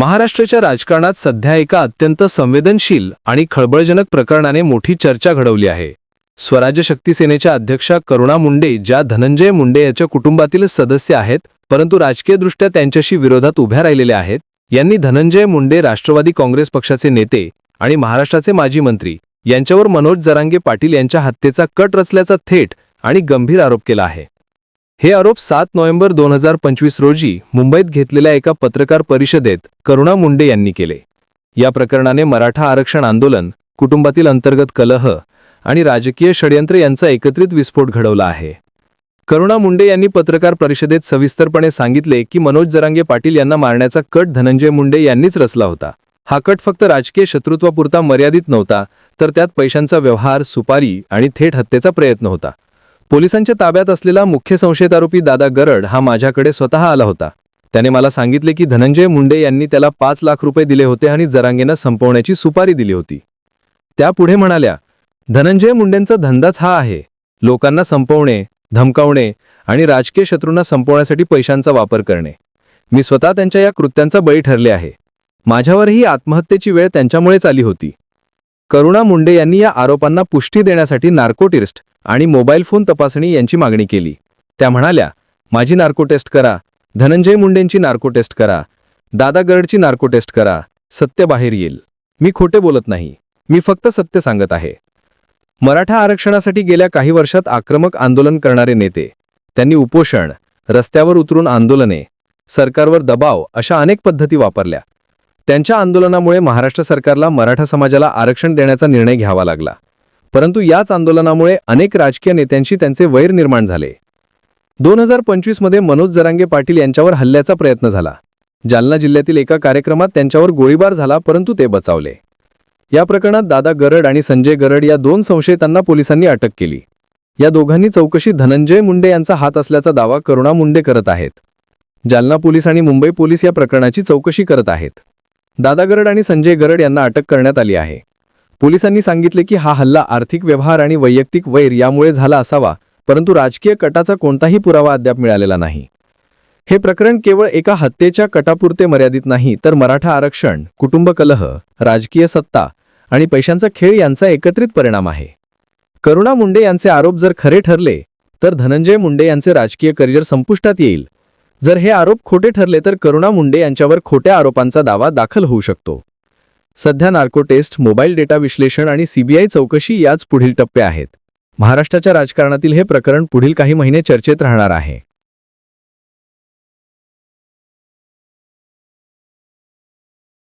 महाराष्ट्राच्या राजकारणात सध्या एका अत्यंत संवेदनशील आणि खळबळजनक प्रकरणाने मोठी चर्चा घडवली आहे. स्वराज्य शक्ती सेनेच्या अध्यक्षा करुणा मुंडे ज्या धनंजय मुंडे याच्या कुटुंबातील सदस्य आहेत परंतु राजकीयदृष्ट्या त्यांच्याशी विरोधात उभ्या राहिलेल्या आहेत यांनी धनंजय मुंडे राष्ट्रवादी काँग्रेस पक्षाचे नेते आणि महाराष्ट्राचे माजी मंत्री यांच्यावर मनोज जरांगे पाटील यांच्या हत्येचा कट रचल्याचा थेट आणि गंभीर आरोप केला आहे. हे आरोप सात नोव्हेंबर दोन हजार पंचवीस रोजी मुंबईत घेतलेल्या एका पत्रकार परिषदेत करुणा मुंडे यांनी केले. या प्रकरणाने मराठा आरक्षण आंदोलन कुटुंबातील अंतर्गत कलह आणि राजकीय षडयंत्र यांचा एकत्रित विस्फोट घडवला आहे. करुणा मुंडे यांनी पत्रकार परिषदेत सविस्तरपणे सांगितले की मनोज जरांगे पाटील यांना मारण्याचा कट धनंजय मुंडे यांनीच रचला होता. हा कट फक्त राजकीय शत्रुत्वापुरता मर्यादित नव्हता तर त्यात पैशांचा व्यवहार सुपारी आणि थेट हत्येचा प्रयत्न होता. पोलिसांच्या ताब्यात असलेला मुख्य संशयित आरोपी दादा गरड हा माझ्याकडे स्वतः आला होता. त्याने मला सांगितले की धनंजय मुंडे यांनी त्याला पाच लाख रुपये दिले होते आणि जरांगेनं संपवण्याची सुपारी दिली होती. त्या पुढे म्हणाल्या धनंजय मुंडेंचा धंदाच हा आहे. लोकांना संपवणे धमकावणे आणि राजकीय शत्रूंना संपवण्यासाठी पैशांचा वापर करणे. मी स्वतः त्यांच्या या कृत्यांचा बळी ठरले आहे. माझ्यावरही आत्महत्येची वेळ त्यांच्यामुळेच आली होती. करुणा मुंडे यांनी या आरोपांना पुष्टी देण्यासाठी नार्कोटिस्ट आणि मोबाईल फोन तपासणी यांची मागणी केली. त्या म्हणाल्या माझी नार्को टेस्ट करा. धनंजय मुंडेंची नार्को टेस्ट करा. दादा गरडची नार्को टेस्ट करा. सत्य बाहेर येईल. मी खोटे बोलत नाही. मी फक्त सत्य सांगत आहे. मराठा आरक्षणासाठी गेल्या काही वर्षात आक्रमक आंदोलन करणारे नेते त्यांनी उपोषण रस्त्यावर उतरून आंदोलने सरकारवर दबाव अशा अनेक पद्धती वापरल्या. त्यांच्या आंदोलनामुळे महाराष्ट्र सरकारला मराठा समाजाला आरक्षण देण्याचा निर्णय घ्यावा लागला. परंतु याच आंदोलनामुळे अनेक राजकीय नेत्यांशी त्यांचे वैर निर्माण झाले. दोन हजार पंचवीसमध्ये मनोज जरांगे पाटील यांच्यावर हल्ल्याचा प्रयत्न झाला. जालना जिल्ह्यातील एका कार्यक्रमात त्यांच्यावर गोळीबार झाला परंतु ते बचावले. या प्रकरणात दादा गरड आणि संजय गरड या दोन संशयितांना पोलिसांनी अटक केली. या दोघांनी चौकशी धनंजय मुंडे यांचा हात असल्याचा दावा करुणा मुंडे करत आहेत. जालना पोलीस आणि मुंबई पोलीस या प्रकरणाची चौकशी करत आहेत. दादा गरड आणि संजय गरड यांना अटक करण्यात आली आहे. पोलिसांनी सांगितले की हा हल्ला आर्थिक व्यवहार आणि वैयक्तिक वैर यामुळे झाला असावा परंतु राजकीय कटाचा कोणताही पुरावा अद्याप मिळालेला नाही. हे प्रकरण केवळ एका हत्येच्या कटापुरते मर्यादित नाही तर मराठा आरक्षण कुटुंब कलह राजकीय सत्ता आणि पैशांचा खेळ यांचा एकत्रित परिणाम आहे. करुणा मुंडे यांचे आरोप जर खरे ठरले तर धनंजय मुंडे यांचे राजकीय करिअर संपुष्टात येईल जर हे आरोप खोटे ठरले तर करुणा मुंडे यांच्यावर खोट्या आरोपांचा दावा दाखल होऊ शकतो. सध्या नार्को टेस्ट मोबाईल डेटा विश्लेषण आणि सीबीआय चौकशी याच पुढील टप्पे आहेत. महाराष्ट्राच्या राजकारणातील हे प्रकरण पुढील काही महिने चर्चेत राहणार आहे.